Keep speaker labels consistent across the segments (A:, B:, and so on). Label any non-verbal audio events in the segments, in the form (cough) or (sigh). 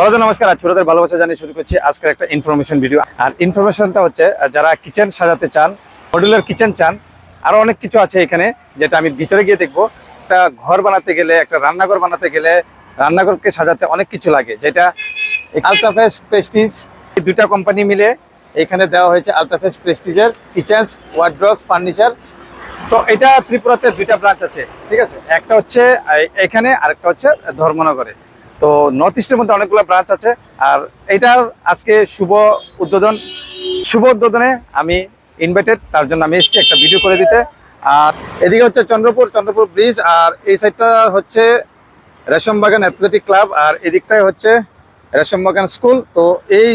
A: বড়দের নমস্কার আজ ভালোবাসা জানিয়ে শুরু করছি আজকের একটা ইনফরমেশন ভিডিও আর ইনফরমেশনটা হচ্ছে যারা কিচেন সাজাতে চান মডুলার কিচেন চান আরও অনেক কিছু আছে এখানে যেটা আমি ভিতরে গিয়ে দেখব। একটা ঘর বানাতে গেলে একটা রান্নাঘর বানাতে গেলে রান্নাঘরকে সাজাতে অনেক কিছু লাগে যেটা আলট্রাফেস প্রেস্টিজ এই দুটা কোম্পানি মিলে এখানে দেওয়া হয়েছে আলট্রাফেস প্রেস্টিজের কিচেন ওয়ার্ড্রপ ফার্নিচার তো এটা ত্রিপুরাতে দুইটা ব্রাঞ্চ আছে ঠিক আছে? একটা হচ্ছে এখানে আরেকটা হচ্ছে ধর্মনগরে। তো নর্থ ইস্টের মধ্যে অনেকগুলো ব্রাঞ্চ আছে। আর এটার আজকে শুভ উদ্বোধন। শুভ উদ্বোধনে আমি ইনভাইটেড তার জন্য আমি এসেছি একটা ভিডিও করে দিতে। আর এদিকে হচ্ছে চন্দ্রপুর চন্দ্রপুর ব্রিজ আর এই সাইডটা হচ্ছে রেশমবাগান অ্যাথলেটিক ক্লাব আর এদিকটাই হচ্ছে রেশমবাগান স্কুল তো এই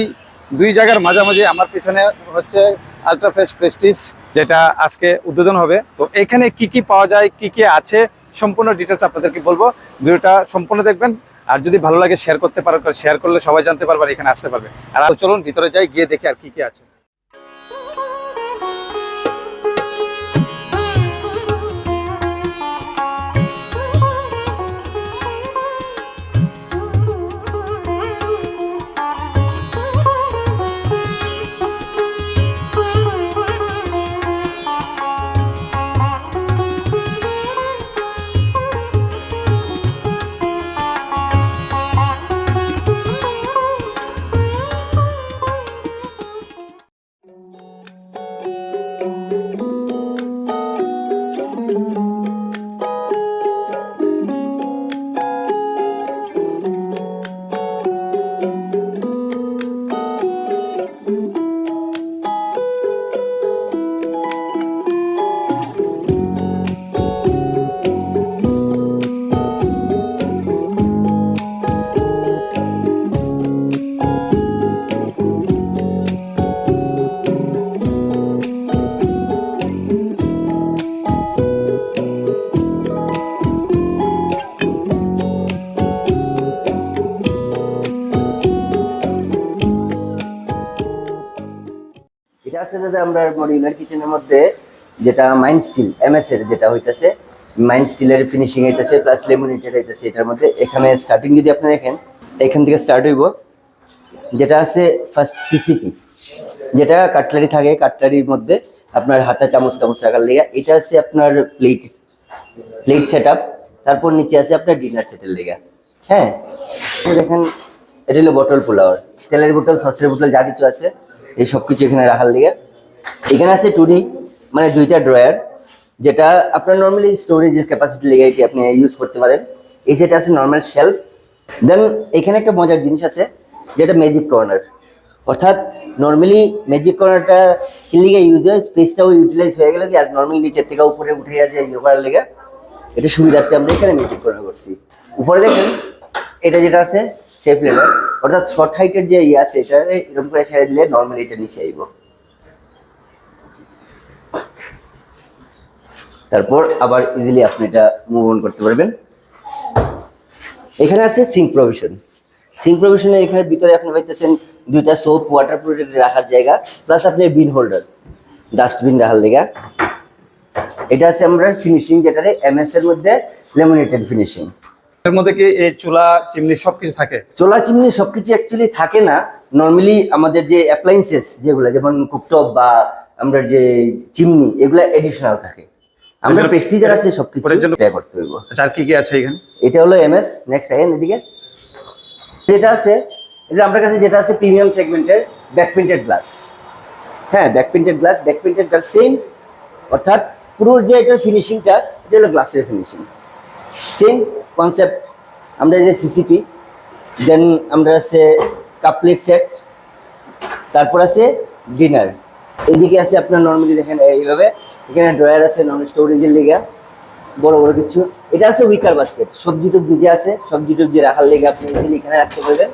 A: দুই জায়গার মাঝামাঝি আমার পিছনে হচ্ছে আলট্রাফ্রেশ প্রেস্টিজ যেটা আজকে উদ্বোধন হবে। তো এখানে কি কি পাওয়া যায়, কি কি আছে, সম্পূর্ণ ডিটেলস আপনাদেরকে বলব। ভিডিওটা সম্পূর্ণ দেখবেন। আর যদি ভালো লাগে শেয়ার করতে পারো শেয়ার করলে সবাই জানতে পারবে এখানে আসতে পারবে। আর চলুন, ভিতরে যাই, গিয়ে দেখে আর কি কি আছে।
B: আছে দাদা আমরা মডিউলার কিচেনের মধ্যে যেটা মাইন্ড স্টিল এমএস এর যেটা হইতাছে, মাইন্ড স্টিলের ফিনিশিং হইতাছে প্লাস লেমিনেটেড হইতাছে, এটার মধ্যে। এখানে স্টার্টিং যদি আপনি দেখেন, এখান থেকে স্টার্ট হইব, যেটা আছে ফার্স্ট সিসিপি যেটা কাটলারি থাকে কাটলারির মধ্যে আপনার হাতে চামচ টামচ রাখার লেগে, এটা আছে আপনার প্লেট প্লেট সেট তারপর নিচে আছে আপনার ডিনার সেটের লেগা। হ্যাঁ? দেখেন, এটা হলো বটল পোলাওয়ার তেলের বোতল, সসের বোতল, যা কিছু আছে। এই সব কিছু এখানে রাখার লিগে এখানে আছে টুডি মানে দুইটা ড্রয়ার যেটা আপনার নর্মালি স্টোরেজের ক্যাপাসিটি লেগে এটি আপনি ইউজ করতে পারেন। এই যেটা আছে নর্মাল শেলফ দেন এখানে একটা মজার জিনিস আছে, যেটা ম্যাজিক কর্নার অর্থাৎ নর্মালি ম্যাজিক কর্নারটা কিলিগে ইউজ হয় স্পেসটাও ইউটিলাইজ হয়ে গেল কি আর নর্মালি নিচের থেকে উপরে উঠে যায় ইয়ে করার লেগে। এটা সুবিধার্থে আমরা এখানে ম্যাজিক কর্নার করছি। উপরে দেখেন, এটা যেটা আছে শেপ লেভেল অর্থাৎ শর্ট হাইটের যে ইয়ে আছে, এটা এরকম করে ছেড়ে দিলে নর্মালি এটা নিচে আইব। তারপর আবার ইজিলি আপনি এটা মুভ অন করতে পারবেন। এখানে আছে সিঙ্ক প্রভিশন সিঙ্ক প্রভিশনের এখানে ভিতরে আপনি পাইতেছেন দুইটা সোপ ওয়াটার প্রোটেক্ট রাখার জায়গা প্লাস আপনি বিন হোল্ডার ডাস্টবিন রাখার লেগা। এটা আছে আমরা ফিনিশিং যেটারে এমএস এর মধ্যে লেমিনেটেড ফিনিশিং
A: এর মধ্যে কি এই চুলা চিমনি সবকিছু থাকে?
B: চোলা চিমনি সবকিছু অ্যাকচুয়ালি থাকে না। নর্মালি আমাদের যে অ্যাপ্লায়েন্সেস যেগুলো যেমন কুকটপ বা আমরা যে চিমনি এগুলো এডিশনাল থাকে। আমরা
A: ওটার-
B: প্রেস্টিজার আছে সবকিছু পে করতে হইব।
A: আচ্ছা আর কি কি আছে এখানে?
B: এটা হলো এমএস নেক্সট আইন এদিকে। যেটা আছে এটা আমার কাছে যেটা আছে প্রিমিয়াম সেগমেন্টের ব্যাক প্রিন্টেড গ্লাস হ্যাঁ back printed glass back printed glass same অর্থাৎ পুরো যে এটার ফিনিশিংটা এটা হলো গ্লাসের ফিনিশিং সেম কনসেপ্ট আমরা যে সিসিপি দেন আমরা আছে কাপলেট সেট তারপর আছে ডিনার এইদিকে আছে আপনার নর্মালি দেখেন এইভাবে, এখানে ড্রয়ার আছে নর্মাল স্টোরেজের লিগা, বড় বড় কিছু। এটা আছে উইকার বাস্কেট সবজি টবজি যে আছে, সবজি টবজি রাখার লেগে আপনি ইজিলি এখানে রাখতে পারবেন।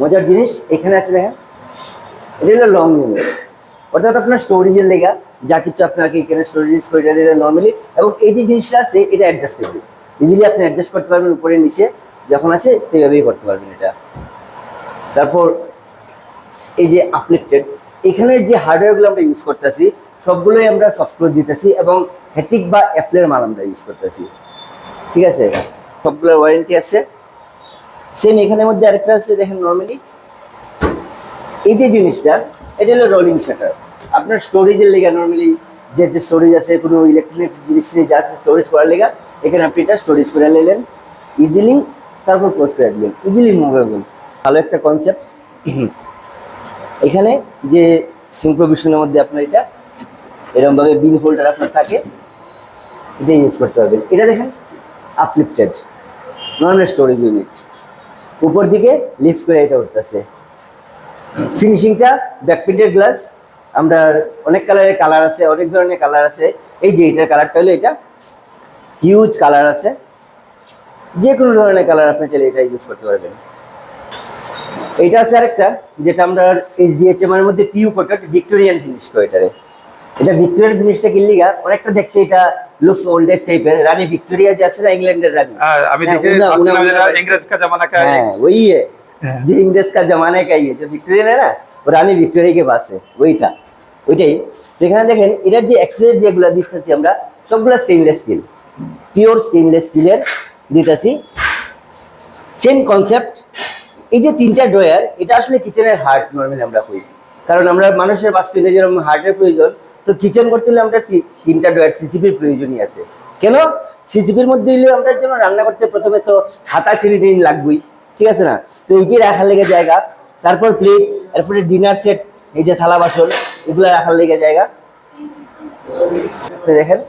B: মজার জিনিস, এখানে আছে দেখেন, এটা হলো লং ইউনিট অর্থাৎ আপনার স্টোরেজের লেগা, যা কিছু আপনাকে এখানে স্টোরেজ করে নর্মালি এবং এই যে জিনিসটা আছে, এটা অ্যাডজাস্টেবল ইজিলি আপনি অ্যাডজাস্ট করতে পারবেন উপরে নিচে, যখন আছে সেভাবেই করতে পারবেন এটা। তারপর, এই যে আপলিফটেড এখানে যে হার্ডওয়্যারগুলো আমরা ইউজ করতেছি, সবগুলোই আমরা সফটওয়্যার দিতেছি এবং হেটিক বা অ্যাপলের মাল আমরা ইউজ করতেছি। ঠিক আছে? সবগুলোর ওয়ারেন্টি আছে। সেম এখানের মধ্যে আরেকটা আছে, দেখেন নর্মালি এই যে জিনিসটা এটা হলো রোলিং শাটার আপনার স্টোরেজের লেগে নর্মালি যে যে স্টোরেজ আছে, কোনো ইলেকট্রনিক্স জিনিস যা আছে স্টোরেজ করার লেগা, এখানে আপনি এটা স্টোরেজ করে নিলেন ইজিলি তারপর ক্লোজ করে দিলেন ইজিলি মুভেবল ভালো একটা কনসেপ্ট (clears throat) এখানে যে সিং প্রভিশনের মধ্যে আপনার এটা এরকমভাবে বিন হোল্ডার আপনার থাকে, এটা ইউজ করতে পারবেন। এটা দেখেন আপলিফটেড নর্মাল স্টোরেজ ইউনিট উপর দিকে লিফট করে এটা উঠতেছে। ফিনিশিংটা ব্যাক ব্যাকপ্রিন্টের গ্লাস আমরা অনেক কালারের কালার আছে অনেক ধরনের কালার আছে। এই যে এটার কালারটা হলো এটা। হিউজ কালার আছে। যে কোনো ধরনের কালার আপনি চাইলে এটা ইউজ করতে পারবেন। এটা আছে আরেকটা যেটা আমরা এইচডিএচএম এর মধ্যে পিউ কটন ভিক্টোরিয়ান ফিনিশ করে এটারে। এটা ভিক্টোরিয়ান ফিনিশটা কিনলি গা অনেকটা দেখতে এটা লুকস ওল্ড এজ টাইপের রানী ভিক্টোরিয়া যে আছে না ইংল্যান্ডের রানী।
A: হ্যাঁ, আমি
B: হ্যাঁ,
A: দেখি ইংরেজ কা জামানা কা
B: হ্যাঁ
A: ওই
B: जो इंग्लिश का जमाने का ही है जो विक्टोरियन है ना वो रानी विक्टोरिया के पास है वही था ওইটাই সেখানে দেখেন এটার যে এক্সেস যেগুলো দিতেছি আমরা সবগুলো স্টেনলেস স্টিল পিওর স্টেনলেস স্টিলের দিতেছি সেম কনসেপ্ট এই যে তিনটা ড্রয়ার এটা আসলে কিচেনের হার্ট নর্মালি আমরা করি কারণ আমরা মানুষের বাস্তবে যেরকম হার্টের প্রয়োজন তো কিচেন করতে হলে আমরা তি- তিনটা ড্রয়ার সিসিপির প্রয়োজনই আছে কেন সিসিপির মধ্যে দিলে আমরা যেন রান্না করতে প্রথমে তো হাতা ছিঁড়ি টিন লাগবেই ঠিক আছে না? তো এইটি রাখার লেগে জায়গা, তারপর প্লেট এরপরে ডিনার সেট এই যে থালা বাসন, এগুলো রাখার লেগে জায়গা। দেখেন।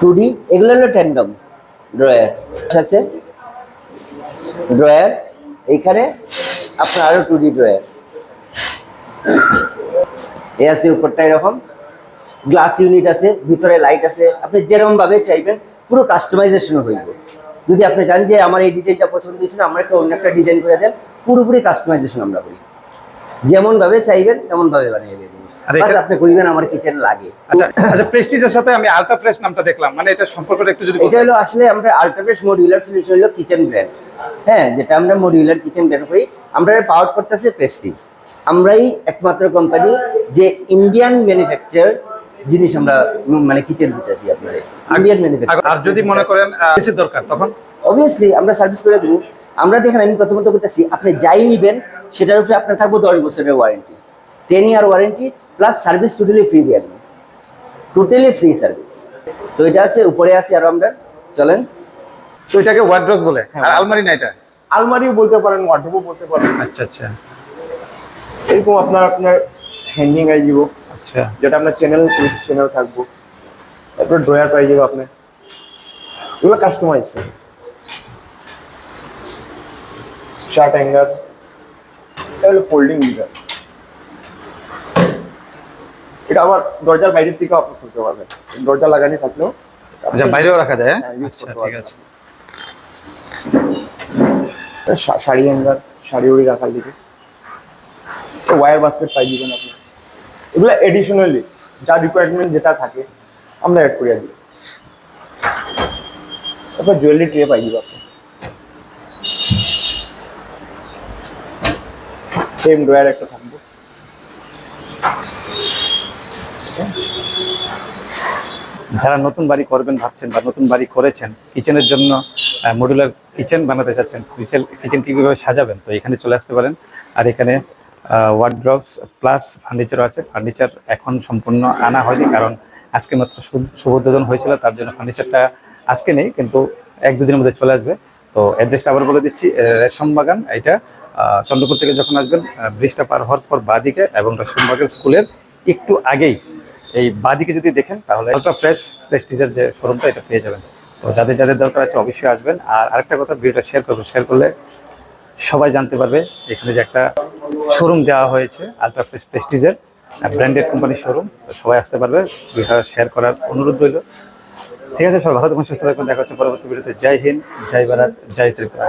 B: টু ডি এগুলো হলো ট্যান্ডম ড্রয়ার ঠিক আছে? ড্রয়ার এইখানে আপনার আরও টু ডি ড্রয়ার এ আছে উপরটা এরকম। গ্লাস ইউনিট আছে, ভিতরে লাইট আছে। আপনি যেরকম ভাবে চাইবেন, পুরো কাস্টমাইজেশনও হইব। যদি আপনি চান যে আমার এই ডিজাইনটা পছন্দ হয়েছে না, আমার একটা অন্য একটা ডিজাইন করে দেন পুরোপুরি কাস্টমাইজেশন আমরা করি। যেমন ভাবে চাইবেন তেমন ভাবে বানিয়ে দিয়ে দেবো। আপনি কইবেন আমার কিচেন লাগে।
A: আচ্ছা আচ্ছা প্রেস্টিজের সাথে আমি আলট্রা ফ্রেশ নামটা দেখলাম। মানে এটা সম্পর্কটা একটু যদি
B: এটা হলো আসলে আমরা মডিউলার সলিউশন হলো কিচেন ব্র্যান্ড হ্যাঁ যেটা আমরা মডিউলার কিচেন ব্র্যান্ড করি আমরা পাওয়ার করতেছে প্রেস্টিজ আমরাই একমাত্র কোম্পানি যে ইন্ডিয়ান ম্যানুফ্যাকচার জিনিস আমরা মানে কিচেন আপনার ইন্ডিয়ান ম্যানুফ্যাকচার
A: আর যদি মনে করেন বেশি দরকার তখন?
B: অবভিয়াসলি আমরা সার্ভিস করে দেবো। আমরা দেখেন আমি প্রথমত করতেছি আপনি যাই নিবেন সেটার উপরে আপনার থাকব দশ বছরের warranty ten year warranty plus service totally free দিয়ে দেবো। টোটালি ফ্রি সার্ভিস তো এটা আছে উপরে আছে আরও আমরা। চলেন।
A: তো এটাকে ওয়ার্ড্রস বলে? আর আলমারি না এটা?
C: আলমারিও বলতে পারেন ওয়ার্ড্রোবও বলতে পারেন।
A: আচ্ছা আচ্ছা।
C: এরকম আপনার আপনার হ্যাঙ্গিং আই যাব
A: আচ্ছা।
C: যেটা আপনার চ্যানেল উইথ চ্যানেল থাকব। তারপর ড্রয়ার পাই যাব আপনি। এগুলো কাস্টমাইজ শার্ট হ্যাঙ্গার এটা হলো ফোল্ডিং মিটার এটা আবার দরজার বাইরের থেকে আপনি খুলতে পারবেন। দরজা লাগানি থাকলেও
A: আচ্ছা বাইরেও রাখা যায় হ্যাঁ?
C: হ্যাঁ,
A: আচ্ছা ঠিক আছে।
C: শাড়ি হ্যাঙ্গার শাড়ি উড়ি রাখার দিকে ওয়্যার বাস্কেট পাই দিবেন আপনি। এগুলো এডিশনালি যা রিকোয়ারমেন্ট যেটা থাকে, আমরা অ্যাড করিয়া দিই তারপর জুয়েলারি ট্রে পাই দিব সেম ড্রয়ার একটা থাকব।
A: যারা নতুন বাড়ি করবেন ভাবছেন বা নতুন বাড়ি করেছেন কিচেনের জন্য মডুলার কিচেন বানাতে চাচ্ছেন কিচেন কিচেন কীভাবে সাজাবেন, তো এখানে চলে আসতে পারেন। আর এখানে ওয়ার্ড্রপস প্লাস ফার্নিচারও আছে। ফার্নিচার এখন সম্পূর্ণ আনা হয়নি কারণ আজকে মাত্র শুভ- শুভ উদ্বোধন হয়েছিল তার জন্য ফার্নিচারটা আজকে নেই কিন্তু এক দুদিনের মধ্যে চলে আসবে। তো অ্যাড্রেসটা আবার বলে দিচ্ছি আহ, রেশম বাগান এটা চন্দ্রপুর থেকে যখন আসবেন ব্রিজটা পার হওয়ার পর বাদিকে এবং রেশম স্কুলের একটু আগেই এই বাদিকে যদি দেখেন তাহলে আলট্রা ফ্রেশ প্রেস্টিজের যে শোরুমটা এটা পেয়ে যাবেন। তো যাদের যাদের দরকার আছে অবশ্যই আসবেন। আর আরেকটা কথা ভিডিওটা শেয়ার করবেন। শেয়ার করলে সবাই জানতে পারবে এখানে যে একটা শোরুম দেওয়া হয়েছে আলট্রা প্রেস্টিজের ব্র্যান্ডেড কোম্পানির শোরুম সবাই আসতে পারবে, ভিডিওটা শেয়ার করার অনুরোধ রইল। ঠিক আছে, সবাই ভালো থাকুন, সুস্থ থাকুন, দেখা হচ্ছে পরবর্তী ভিডিওতে। জয় হিন্দ, জয় ভারত, জয় ত্রিপুরা।